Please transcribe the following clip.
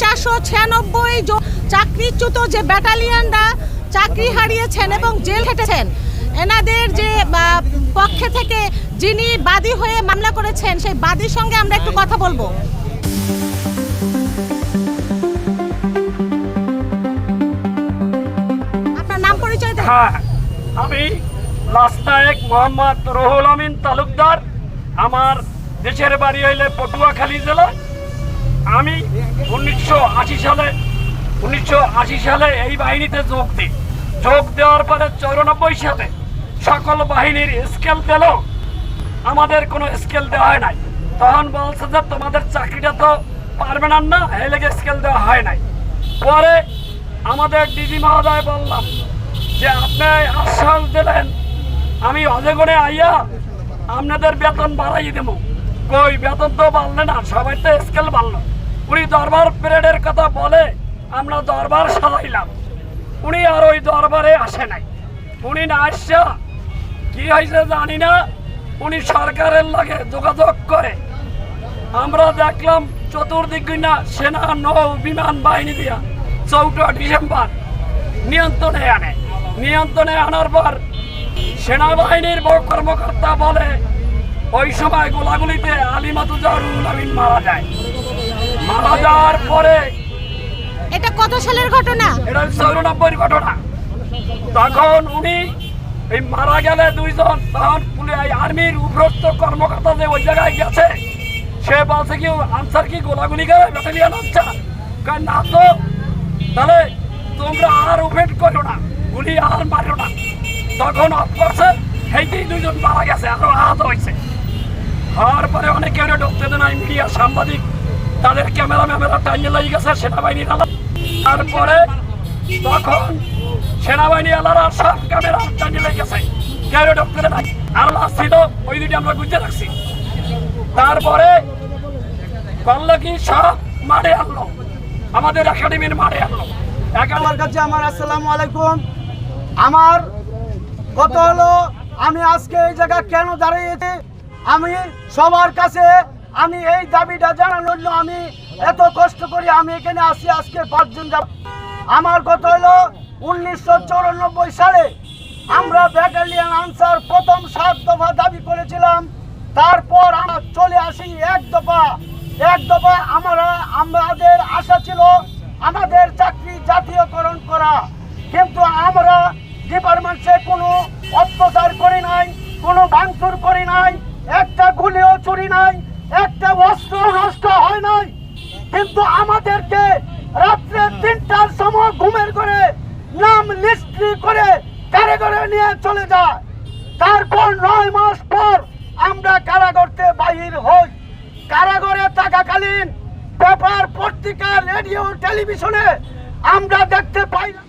চারশো ছিয়ানব্বই চাকরিচ্যুত যে ব্যাটালিয়ানরা চাকরি হারিয়েছেন এবং জেল খেটেছেন, এনাদের যে পক্ষে থেকে যিনি বাদী হয়ে মামলা করেছেন, সেই বাদীর সঙ্গে আমরা একটু কথা বলব। আপনার নাম পরিচয় হ্যাঁ আমি লাস্তায়ক মোহাম্মদ রহুল আমিন তালুকদার। আমার দেশের বাড়ি হইলে পটুয়াখালী জেলা আমি উনিশশো আশি সালে, উনিশশো আশি সালে এই বাহিনীতে যোগ দিই। যোগ দেওয়ার পরে চৌরানব্বই সালে সকল বাহিনীর স্কেল দিল আমাদের কোনো স্কেল দেওয়া হয় নাই। তখন বলছে যে, তোমাদের চাকরিটা তো পারবেন না না, এই লেগে স্কেল দেওয়া হয় নাই। পরে আমাদের ডিজি মহোদয় বললাম যে, আপনি আশ্বাস দিলেন, আমি অজগরে আইয়া আপনাদের বেতন বাড়াই দেব। কই, বেতন তো বাড়লে না, সবাই তো স্কেল বাড়লো। উনি দরবার পিরিয়ডের কথা বলে আমরা দরবার সাজাইলাম। উনি আর ওই দরবারে আসে নাই। উনি না আসছে, কি হয়েছে জানি না। উনি সরকারের লাগে যোগাযোগ করে। আমরা দেখলাম চতুর্দিক না সেনা, নৌ, বিমান বাহিনী দিয়া চৌঠা ডিসেম্বর নিয়ন্ত্রণে আনে। নিয়ন্ত্রণে আনার পর সেনাবাহিনীর কর্মকর্তা বলে, ওই সময় গোলাগুলিতে আলিমাতুজারুল আমিন মারা যায়। মারা যাওয়ার পরে। এটা কত সালের ঘটনা? এটা চৌরানব্বই ঘটনা। তখন উনি এই মারা গেলে দুইজন তখন পুলিশ আর্মির উপরস্থ কর্মকর্তা যে ওই জায়গায় গেছে সে বলছে কি আনসার কি গোলাগুলি করে ব্যাটালিয়ান আনসার? না তো তাহলে তোমরা আর ওপেন করো না গুলি আর মারো না। তখন অফ করছে দুইজন মারা গেছে আরও আহত হয়েছে। হওয়ার পরে অনেকে ঢুকতে দেয় মিডিয়া সাংবাদিক। তাদের ক্যামেরা ম্যামেরা টাইমে লেগে গেছে সেনাবাহিনীর আলাদা তারপরে তখন সেনাবাহিনী আলাদা সব ক্যামেরা টাইমে লেগে গেছে। ঢুকতে আর ছিল, ওই দুটি আমরা তারপরে আনলো। আমাদের আনলো। কাছে আমার আসসালামু আলাইকুম। আমার হলো, আমি আজকে এই কেন আমি সবার কাছে আমি এই দাবিটা জানানোর জন্য আমি এত কষ্ট করি আমি এখানে আসি, আজকে পাঁচজন যাব। আমার কত হলো, উনিশশো সালে আমরা ব্যাটালিয়ান আনসার প্রথম সাত দফা দাবি করেছিলাম। তারপর আমরা চলে আসি এক দফা। এক দফা আমরা, আমাদের আশা ছিল আমাদের চাকরি জাতীয়করণ করা। কিন্তু আমরা ডিপার্টমেন্টে কোনো অত্যাচার করি নাই, কোনো ভাঙচুর করি নাই, একটা গুলিও চুরি নাই একটা অস্ত্র নষ্ট হয় নাই কিন্তু আমাদেরকে রাত্রে তিনটার ঘুমের করে নাম লিস্ট্রি করে কারাগারে নিয়ে চলে যায়। তারপর নয় মাস পর আমরা কারাগরতে বাহির হই। কারাগরে থাকাকালীন পেপার, পত্রিকা, রেডিও, টেলিভিশনে আমরা দেখতে পাইলাম